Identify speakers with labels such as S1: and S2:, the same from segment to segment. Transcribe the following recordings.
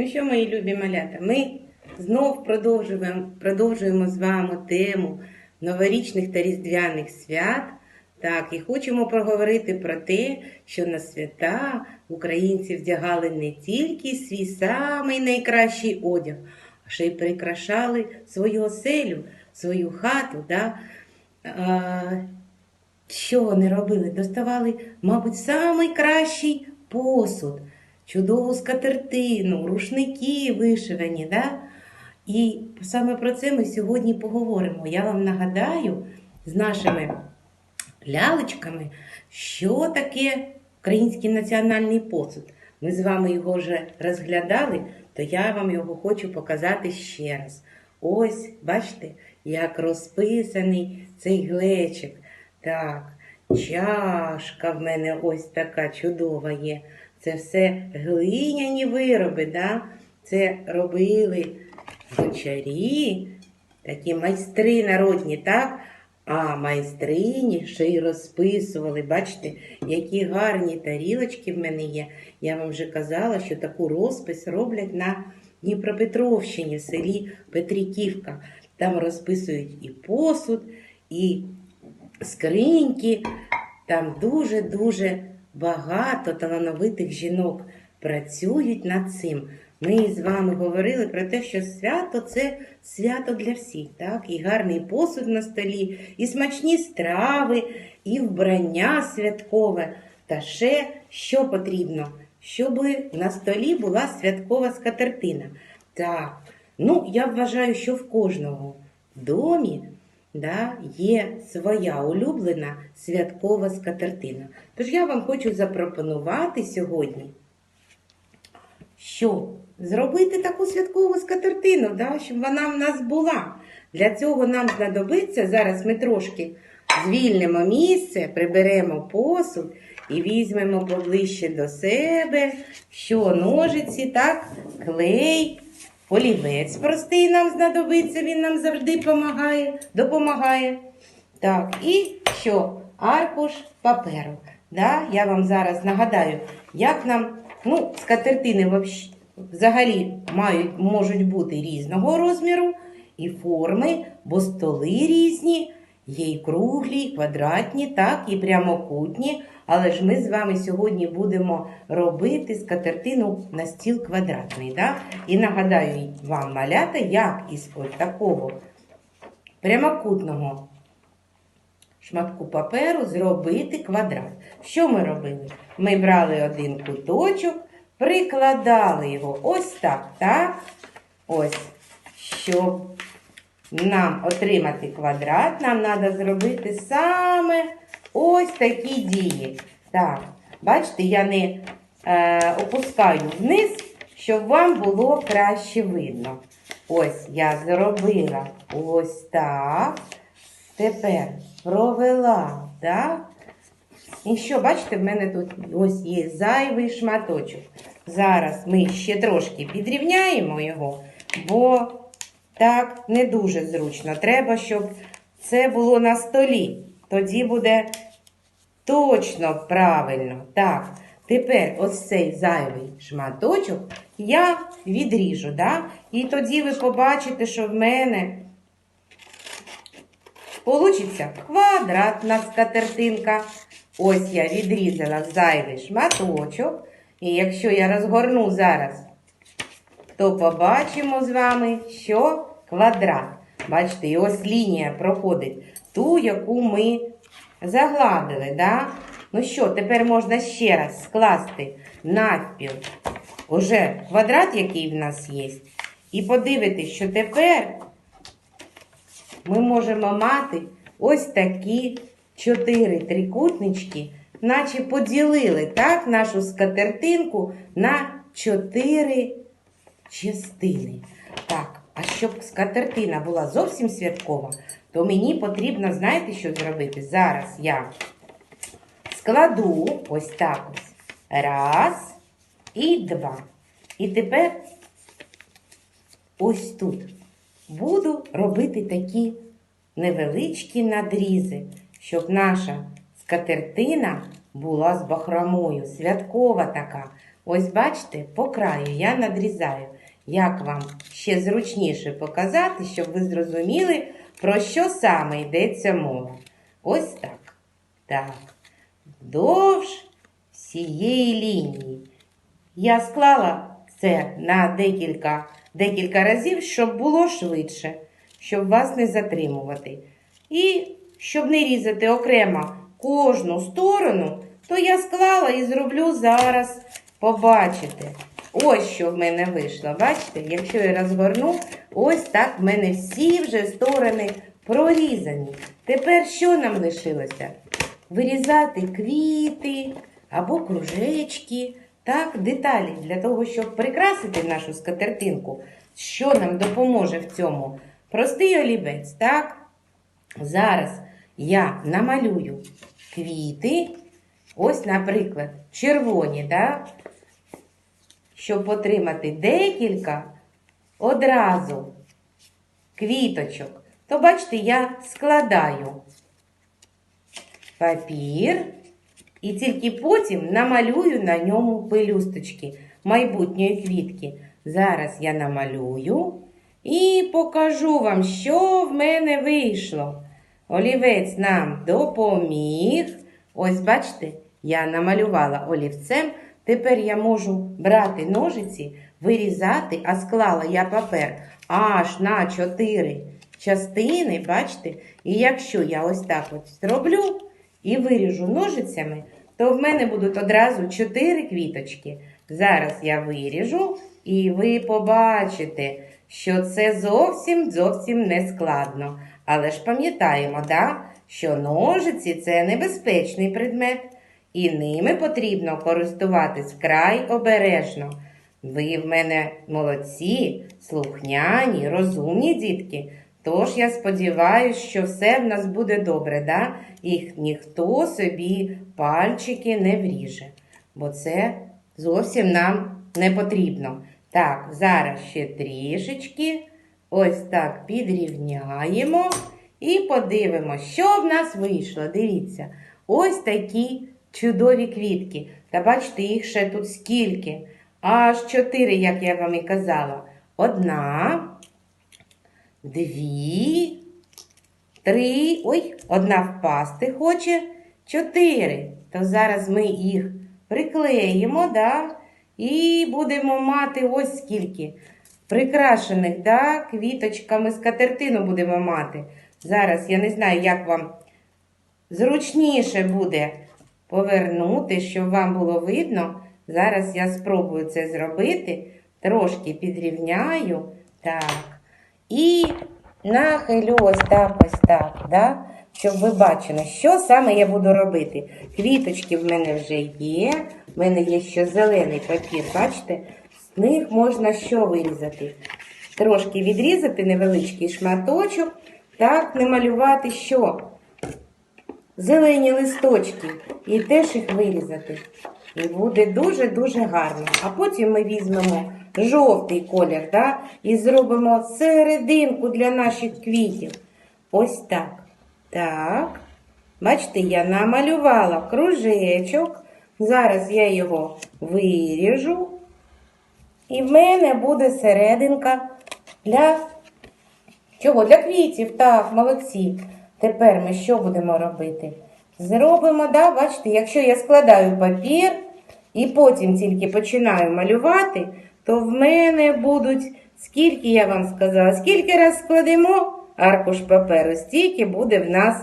S1: Ну що, мої любі малята, ми знов продовжуємо, продовжуємо з вами тему новорічних та різдвяних свят. Так, і хочемо проговорити про те, що на свята українці вдягали не тільки свій самий найкращий одяг, а ще й прикрашали свою оселю, свою хату. Да? А, що вони робили? Доставали, мабуть, самий кращий посуд, чудову скатертину, рушники вишивані. Да? І саме про це ми сьогодні поговоримо. Я вам нагадаю з нашими лялечками, що таке український національний посуд. Ми з вами його вже розглядали, то я вам його хочу показати ще раз. Ось, бачите, як розписаний цей глечик. Так, чашка в мене ось така чудова є. Це все глиняні вироби, да? це робили гончарі, такі майстри народні, так? А майстрині ще й розписували. Бачите, які гарні тарілочки в мене є. Я вам вже казала, що таку розпис роблять на Дніпропетровщині, в селі Петриківка. Там розписують і посуд, і скриньки. Там дуже-дуже багато талановитих жінок працюють над цим. Ми з вами говорили про те, що свято це свято для всіх, так? І гарний посуд на столі, і смачні страви, і вбрання святкове. Та ще що потрібно, щоб на столі була святкова скатертина. Так, ну я вважаю, що в кожного в домі да, є своя улюблена святкова скатертина. Тож я вам хочу запропонувати сьогодні що зробити таку святкову скатертину, да, щоб вона в нас була. Для цього нам знадобиться, зараз ми трошки звільнимо місце, приберемо посуд і візьмемо поближче до себе, що ножиці, так, клей, олівець простий нам знадобиться, він нам завжди допомагає. допомагає. Так, і що? Аркуш паперу. Да? Я вам зараз нагадаю, як нам Ну, скатертини взагалі мають, можуть бути різного розміру і форми, бо столи різні, є і круглі, і квадратні, так, і прямокутні. Але ж ми з вами сьогодні будемо робити скатертину на стіл квадратний. Да? І нагадаю вам, малята, як із ось такого прямокутного шматку паперу зробити квадрат. Що ми робили? Ми брали один куточок, прикладали його ось так, так? Ось, щоб нам отримати квадрат, нам треба зробити саме ось такі дії. Так, бачите, я не е, опускаю вниз, щоб вам було краще видно. Ось я зробила ось так. Тепер провела, так? І що, бачите, в мене тут ось є зайвий шматочок. Зараз ми ще трошки підрівняємо його, бо так не дуже зручно. Треба, щоб це було на столі. Тоді буде точно правильно. Так, тепер ось цей зайвий шматочок я відріжу. Да? І тоді ви побачите, що в мене Получиться квадратна скатертинка. Ось я відрізала зайвий шматочок. І якщо я розгорну зараз, то побачимо з вами, що квадрат. Бачите, і ось лінія проходить ту, яку ми загладили. Да? Ну що, тепер можна ще раз скласти навпіл уже квадрат, який в нас є. І подивитись, що тепер ми можемо мати ось такі чотири трикутнички, наче поділили так, нашу скатертинку на чотири частини. Так, а щоб скатертина була зовсім святкова, то мені потрібно, знаєте, що зробити? Зараз я складу ось так ось. Раз і два. І тепер ось тут буду робити такі невеличкі надрізи, щоб наша скатертина була з бахромою, святкова така. Ось бачите, по краю я надрізаю. Як вам ще зручніше показати, щоб ви зрозуміли, про що саме йдеться мова. Ось так. Так. Вдовж всієї лінії. Я склала це на декілька, декілька разів, щоб було швидше, щоб вас не затримувати. І щоб не різати окремо кожну сторону, то я склала і зроблю зараз. Побачите. Ось що в мене вийшло. Бачите, якщо я розгорну, ось так в мене всі вже сторони прорізані. Тепер що нам лишилося? Вирізати квіти або кружечки, так, деталі для того, щоб прикрасити нашу скатертинку. Що нам допоможе в цьому? Простий олівець, так? Зараз я намалюю квіти. Ось, наприклад, червоні, так? Щоб отримати декілька одразу квіточок, то бачите, я складаю папір і тільки потім намалюю на ньому пелюсточки майбутньої квітки. Зараз я намалюю і покажу вам, що в мене вийшло. Олівець нам допоміг. Ось, бачите, я намалювала олівцем. Тепер я можу брати ножиці, вирізати, а склала я папер аж на 4 частини, бачите? І якщо я ось так от зроблю і виріжу ножицями, то в мене будуть одразу 4 квіточки. Зараз я виріжу, і ви побачите, що це зовсім зовсім не складно. Але ж пам'ятаємо, да, що ножиці це небезпечний предмет, і ними потрібно користуватись вкрай обережно. Ви в мене молодці, слухняні, розумні дітки. Тож я сподіваюся, що все в нас буде добре, да? і ніхто собі пальчики не вріже, бо це зовсім нам не потрібно. Так, зараз ще трішечки. Ось так підрівняємо і подивимося, що в нас вийшло. Дивіться, ось такі чудові квітки. Та бачите, їх ще тут скільки. Аж чотири, як я вам і казала. Одна, дві, три. Ой, одна впасти хоче. Чотири. То зараз ми їх приклеїмо, да? і будемо мати ось скільки. Прикрашених, да, квіточками скатертину будемо мати. Зараз я не знаю, як вам зручніше буде повернути, щоб вам було видно. Зараз я спробую це зробити. Трошки підрівняю. Так. І нахилю ось так, ось так, да? щоб ви бачили, що саме я буду робити. Квіточки в мене вже є. В мене є ще зелений папір, бачите? З них можна що вирізати? Трошки відрізати невеличкий шматочок. Так, намалювати що? Зелені листочки. І теж їх вирізати. І буде дуже-дуже гарно. А потім ми візьмемо жовтий колір, да? і зробимо серединку для наших квітів. Ось так. Так. Бачите, я намалювала кружечок. Зараз я його виріжу. І в мене буде серединка для чого? Для квітів. Так, молодці. Тепер ми що будемо робити? Зробимо, да, бачите, якщо я складаю папір і потім тільки починаю малювати, то в мене будуть, скільки я вам сказала, скільки раз складемо аркуш паперу, стільки буде в нас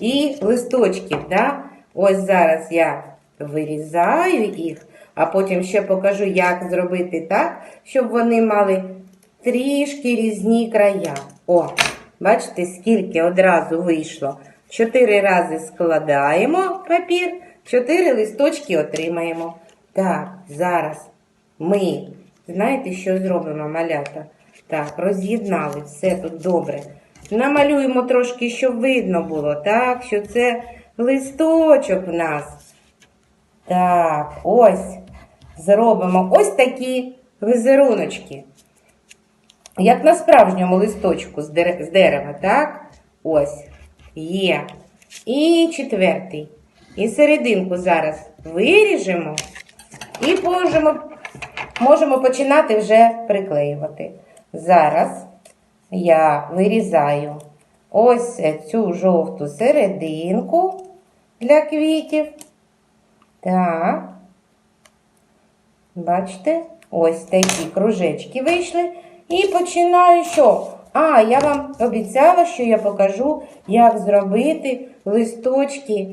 S1: і листочків. Да? Ось зараз я вирізаю їх, а потім ще покажу, як зробити так, щоб вони мали трішки різні края. О, бачите, скільки одразу вийшло. Чотири рази складаємо папір, чотири листочки отримаємо. Так, зараз ми, знаєте, що зробимо, малята? Так, роз'єднали все тут добре. Намалюємо трошки, щоб видно було, так, що це листочок в нас. Так, ось. Зробимо ось такі візеруночки. Як на справжньому листочку з дер- з дерева, так? Ось. Є. І четвертий. І серединку зараз виріжемо і положимо можемо починати вже приклеювати. Зараз я вирізаю ось цю жовту серединку для квітів. Так. Бачите, ось такі кружечки вийшли. І починаю що? А, я вам обіцяла, що я покажу, як зробити листочки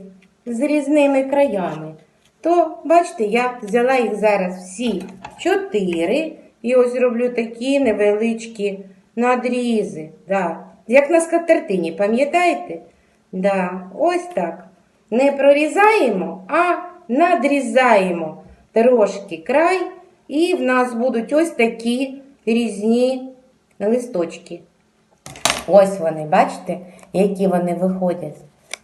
S1: з різними краями. То, бачите, я взяла їх зараз всі чотири. І ось роблю такі невеличкі надрізи. Да. Як на скатертині, пам'ятаєте? Да, ось так. Не прорізаємо, а надрізаємо трошки край, і в нас будуть ось такі різні листочки. Ось вони, бачите, які вони виходять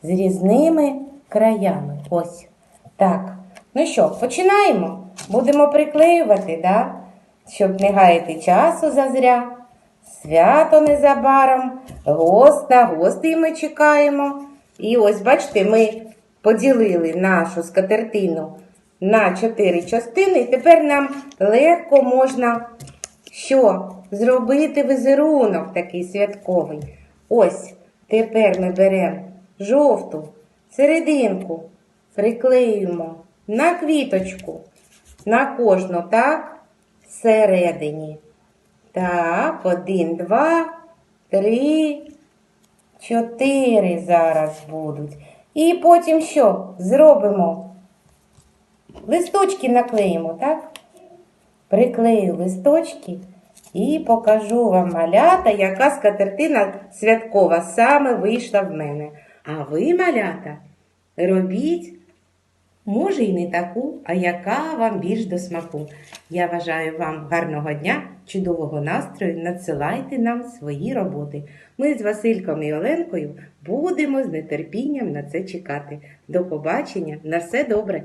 S1: з різними краями. Ось. Так. Ну що, починаємо? Будемо приклеювати, да? щоб не гаяти часу зазря. Свято незабаром, гост на гостей ми чекаємо. І ось, бачите, ми поділили нашу скатертину на чотири частини. І тепер нам легко можна що? Зробити візерунок такий святковий. Ось, тепер ми беремо жовту серединку, приклеюємо на квіточку, на кожну, так, всередині. Так, один, два, три, чотири зараз будуть. І потім що? Зробимо? Листочки наклеїмо, так? Приклею листочки і покажу вам малята, яка скатертина святкова саме вийшла в мене. А ви, малята, робіть, може, і не таку, а яка вам більш до смаку. Я бажаю вам гарного дня, чудового настрою. Надсилайте нам свої роботи. Ми з Васильком і Оленкою будемо з нетерпінням на це чекати. До побачення, на все добре!